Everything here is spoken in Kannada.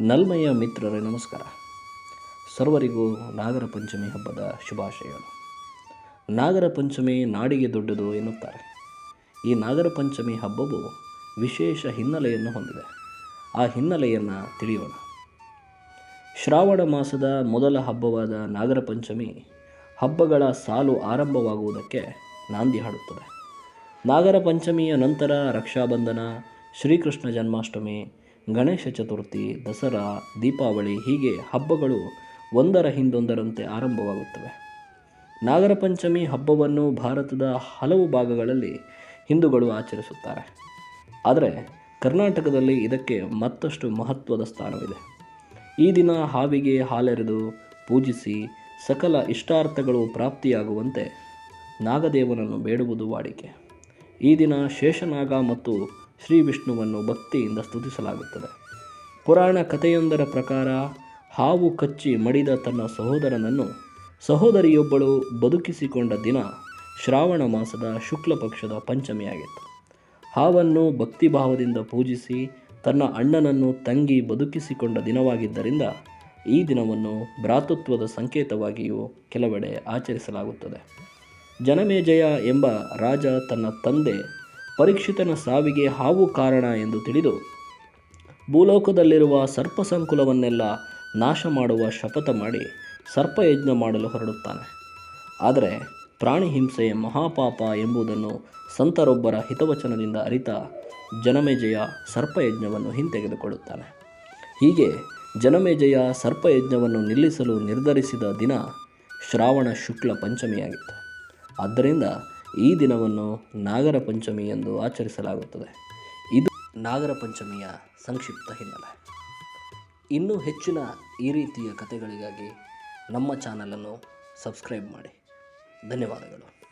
ನಲ್ಮೆಯ ಮಿತ್ರರೇ, ನಮಸ್ಕಾರ. ಸರ್ವರಿಗೂ ನಾಗರ ಪಂಚಮಿ ಹಬ್ಬದ ಶುಭಾಶಯಗಳು. ನಾಗರ ಪಂಚಮಿ ನಾಡಿಗೆ ದೊಡ್ಡದು ಎನ್ನುತ್ತಾರೆ. ಈ ನಾಗರ ಪಂಚಮಿ ಹಬ್ಬವು ವಿಶೇಷ ಹಿನ್ನೆಲೆಯನ್ನು ಹೊಂದಿದೆ. ಆ ಹಿನ್ನೆಲೆಯನ್ನು ತಿಳಿಯೋಣ. ಶ್ರಾವಣ ಮಾಸದ ಮೊದಲ ಹಬ್ಬವಾದ ನಾಗರ ಪಂಚಮಿ ಹಬ್ಬಗಳ ಸಾಲು ಆರಂಭವಾಗುವುದಕ್ಕೆ ನಾಂದಿ ಹಾಡುತ್ತದೆ. ನಾಗರ ಪಂಚಮಿಯ ನಂತರ ರಕ್ಷಾಬಂಧನ, ಶ್ರೀಕೃಷ್ಣ ಜನ್ಮಾಷ್ಟಮಿ ಗಣೇಶ ಚತುರ್ಥಿ, ದಸರಾ, ದೀಪಾವಳಿ ಹೀಗೆ ಹಬ್ಬಗಳು ಒಂದರ ಹಿಂದೊಂದರಂತೆ ಆರಂಭವಾಗುತ್ತವೆ. ನಾಗರ ಪಂಚಮಿ ಹಬ್ಬವನ್ನು ಭಾರತದ ಹಲವು ಭಾಗಗಳಲ್ಲಿ ಹಿಂದೂಗಳು ಆಚರಿಸುತ್ತಾರೆ. ಆದರೆ ಕರ್ನಾಟಕದಲ್ಲಿ ಇದಕ್ಕೆ ಮತ್ತಷ್ಟು ಮಹತ್ವದ ಸ್ಥಾನವಿದೆ. ಈ ದಿನ ಹಾವಿಗೆ ಹಾಲೆರೆದು ಪೂಜಿಸಿ ಸಕಲ ಇಷ್ಟಾರ್ಥಗಳು ಪ್ರಾಪ್ತಿಯಾಗುವಂತೆ ನಾಗದೇವನನ್ನು ಬೇಡುವುದು ವಾಡಿಕೆ. ಈ ದಿನ ಶೇಷನಾಗ ಮತ್ತು ಶ್ರೀ ವಿಷ್ಣುವನ್ನು ಭಕ್ತಿಯಿಂದ ಸ್ತುತಿಸಲಾಗುತ್ತದೆ. ಪುರಾಣ ಕಥೆಯೊಂದರ ಪ್ರಕಾರ ಹಾವು ಕಚ್ಚಿ ಮಡಿದ ತನ್ನ ಸಹೋದರನನ್ನು ಸಹೋದರಿಯೊಬ್ಬಳು ಬದುಕಿಸಿಕೊಂಡ ದಿನ ಶ್ರಾವಣ ಮಾಸದ ಶುಕ್ಲ ಪಕ್ಷದ ಪಂಚಮಿಯಾಗಿತ್ತು. ಹಾವನ್ನು ಭಕ್ತಿಭಾವದಿಂದ ಪೂಜಿಸಿ ತನ್ನ ಅಣ್ಣನನ್ನು ತಂಗಿ ಬದುಕಿಸಿಕೊಂಡ ದಿನವಾಗಿದ್ದರಿಂದ ಈ ದಿನವನ್ನು ಭ್ರಾತೃತ್ವದ ಸಂಕೇತವಾಗಿಯೂ ಕೆಲವೆಡೆ ಆಚರಿಸಲಾಗುತ್ತದೆ. ಜನಮೇಜಯ ಎಂಬ ರಾಜ ತನ್ನ ತಂದೆ ಪರೀಕ್ಷಿತನ ಸಾವಿಗೆ ಹಾವು ಕಾರಣ ಎಂದು ತಿಳಿದು, ಭೂಲೋಕದಲ್ಲಿರುವ ಸರ್ಪ ಸಂಕುಲವನ್ನೆಲ್ಲ ನಾಶ ಮಾಡುವ ಶಪಥ ಮಾಡಿ ಸರ್ಪಯಜ್ಞ ಮಾಡಲು ಹೊರಡುತ್ತಾನೆ. ಆದರೆ ಪ್ರಾಣಿ ಹಿಂಸೆ ಮಹಾಪಾಪ ಎಂಬುದನ್ನು ಸಂತರೊಬ್ಬರ ಹಿತವಚನದಿಂದ ಅರಿತ ಜನಮೇಜಯ ಸರ್ಪಯಜ್ಞವನ್ನು ಹಿಂತೆಗೆದುಕೊಳ್ಳುತ್ತಾನೆ. ಹೀಗೆ ಜನಮೇಜಯ ಸರ್ಪಯಜ್ಞವನ್ನು ನಿಲ್ಲಿಸಲು ನಿರ್ಧರಿಸಿದ ದಿನ ಶ್ರಾವಣ ಶುಕ್ಲ ಪಂಚಮಿಯಾಗಿತ್ತು. ಆದ್ದರಿಂದ ಈ ದಿನವನ್ನು ನಾಗರ ಪಂಚಮಿ ಎಂದು ಆಚರಿಸಲಾಗುತ್ತದೆ. ಇದು ನಾಗರ ಪಂಚಮಿಯ ಸಂಕ್ಷಿಪ್ತ ಹಿನ್ನೆಲೆ. ಇನ್ನೂ ಹೆಚ್ಚಿನ ಈ ರೀತಿಯ ಕಥೆಗಳಿಗಾಗಿ ನಮ್ಮ ಚಾನಲನ್ನು ಸಬ್ಸ್ಕ್ರೈಬ್ ಮಾಡಿ. ಧನ್ಯವಾದಗಳು.